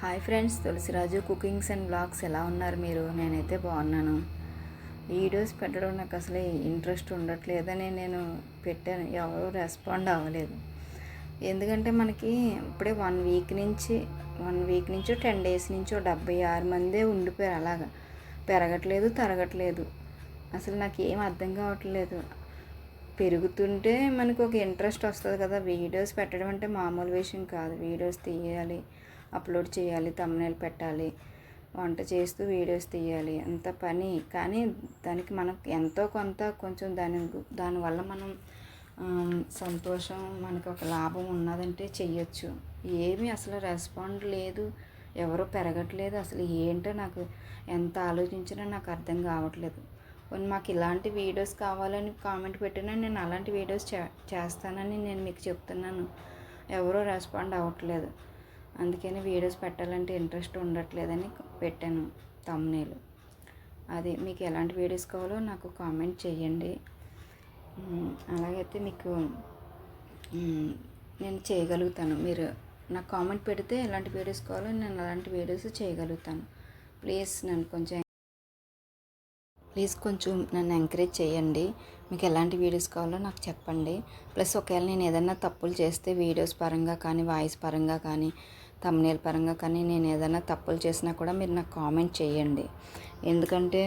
Hi friends Tulasiraju cookings and blogs ఎలా ఉన్నారు మీరు? నేనైతే బాగున్నాను. వీడియోస్ పెట్టడం నాకు అసలు ఇంట్రెస్ట్ ఉండట్లేదని నేను పెట్టాను. ఎవరు రెస్పాండ్ అవ్వలేదు. ఎందుకంటే మనకి ఇప్పుడే వన్ వీక్ నుంచి వన్ వీక్ నుంచో టెన్ డేస్ నుంచో డెబ్బై ఆరు మందే ఉండిపోయారు. అలాగా. పెరగట్లేదు తరగట్లేదు. అసలు నాకు ఏం అర్థం కావట్లేదు. పెరుగుతుంటే మనకు ఒక ఇంట్రెస్ట్ వస్తుంది కదా. వీడియోస్ పెట్టడం అంటే మామూలు విషయం కాదు. వీడియోస్ తీయాలి. అప్లోడ్ చేయాలి తమ్నేల్ పెట్టాలి వంట చేస్తూ వీడియోస్ తీయాలి అంత పని. కానీ దానికి మనకు ఎంతో కొంత కొంచెం దాని దానివల్ల మనం సంతోషం మనకు ఒక లాభం ఉన్నదంటే చెయ్యొచ్చు. ఏమీ అసలు రెస్పాండ్ లేదు. ఎవరు పెరగట్లేదు. అసలు ఏంటో నాకు ఎంత ఆలోచించినా నాకు అర్థం కావట్లేదు. కొన్ని మాకు ఇలాంటి వీడియోస్ కావాలని కామెంట్ పెట్టినా నేను అలాంటి వీడియోస్ చే చేస్తానని నేను మీకు చెప్తున్నాను. ఎవరూ రెస్పాండ్ అవ్వట్లేదు. అందుకని వీడియోస్ పెట్టాలంటే ఇంట్రెస్ట్ ఉండట్లేదని పెట్టాను తమ్నేలు అది మీకు ఎలాంటి వీడియోస్ కావాలో నాకు కామెంట్ చేయండి. అలాగైతే మీకు నేను చేయగలుగుతాను. మీరు నాకు కామెంట్ పెడితే ఎలాంటి వీడియోస్ కావాలో నేను అలాంటి వీడియోస్ చేయగలుగుతాను. ప్లీజ్ నన్ను కొంచెం ప్లీజ్ కొంచెం నన్ను ఎంకరేజ్ చేయండి. మీకు ఎలాంటి వీడియోస్ కావాలో నాకు చెప్పండి. ప్లస్ ఒకవేళ నేను ఏదైనా తప్పులు చేస్తే వీడియోస్ పరంగా కానీ వాయిస్ పరంగా కానీ తమ్నేల్ పరంగా కానీ నేను ఏదైనా తప్పులు చేసినా కూడా మీరు నాకు కామెంట్ చేయండి. ఎందుకంటే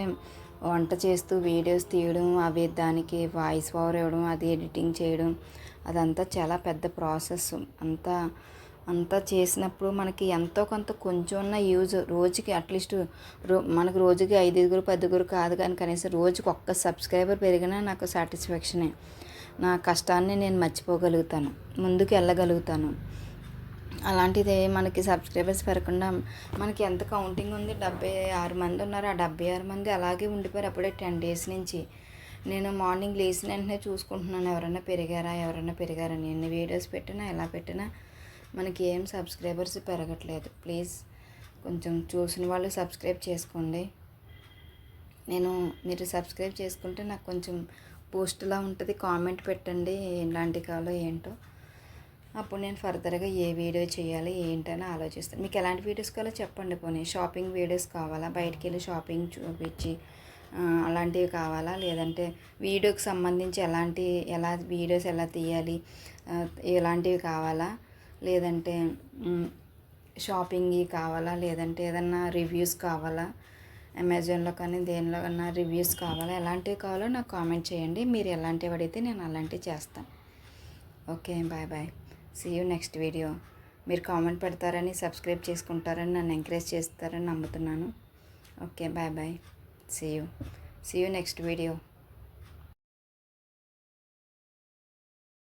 వంట చేస్తూ వీడియోస్ తీయడం అవి దానికి వాయిస్ ఓవర్ ఇవ్వడం అది ఎడిటింగ్ చేయడం అదంతా చాలా పెద్ద ప్రాసెస్. అంతా అంతా చేసినప్పుడు మనకి ఎంతో కొంత కొంచెం ఉన్న యూజ్ రోజుకి అట్లీస్ట్ రో మనకు రోజుకి ఐదుగురు పదుగురు కాదు కానీ కనీసం రోజుకి ఒక్క సబ్స్క్రైబర్ పెరిగినా నాకు సాటిస్ఫాక్షనే. నా కష్టాన్ని నేను మర్చిపోగలుగుతాను. ముందుకు వెళ్ళగలుగుతాను. అలాంటిది మనకి సబ్స్క్రైబర్స్ పెరగకుండా మనకి ఎంత కౌంటింగ్ ఉంది? డెబ్బై ఆరు మంది ఉన్నారు. ఆ డెబ్బై ఆరు మంది అలాగే ఉండిపోయారు అప్పుడే టెన్ డేస్ నుంచి. నేను మార్నింగ్ లేచిన వెంటనే చూసుకుంటున్నాను. ఎవరైనా పెరిగారా? ఎవరైనా పెరిగారని ఎన్ని వీడియోస్ పెట్టినా ఎలా పెట్టినా మనకి ఏం సబ్స్క్రైబర్స్ పెరగట్లేదు. ప్లీజ్ కొంచెం చూసిన వాళ్ళు సబ్స్క్రైబ్ చేసుకోండి. నేను మీరు సబ్స్క్రైబ్ చేసుకుంటే నాకు కొంచెం పోస్ట్లా ఉంటుంది. కామెంట్ పెట్టండి. ఎలాంటి కావాలో ఏంటో. అప్పుడు నేను ఫర్దర్గా ఏ వీడియో చేయాలి ఏంటని ఆలోచిస్తాను. మీకు ఎలాంటి వీడియోస్ కావాలో చెప్పండి పోనీ. షాపింగ్ వీడియోస్ కావాలా? బయటికి వెళ్ళి షాపింగ్ చూపించి అలాంటివి కావాలా? లేదంటే వీడియోకి సంబంధించి ఎలాంటి ఎలా వీడియోస్ ఎలా తీయాలి ఎలాంటివి కావాలా? లేదంటే షాపింగ్ కావాలా? లేదంటే ఏదన్నా రివ్యూస్ కావాలా? అమెజాన్లో కానీ దేనిలో కన్నా రివ్యూస్ కావాలా? ఎలాంటివి కావాలో నాకు కామెంట్ చేయండి. మీరు ఎలాంటివి అడిగితే నేను అలాంటివి చేస్తాను. Okay bye bye. See you next video మీరు కామెంట్ పెడతారని సబ్స్క్రైబ్ చేసుకుంటారని నన్ను ఎంకరేజ్ చేస్తారని నమ్ముతున్నాను. Okay bye bye see you see you next video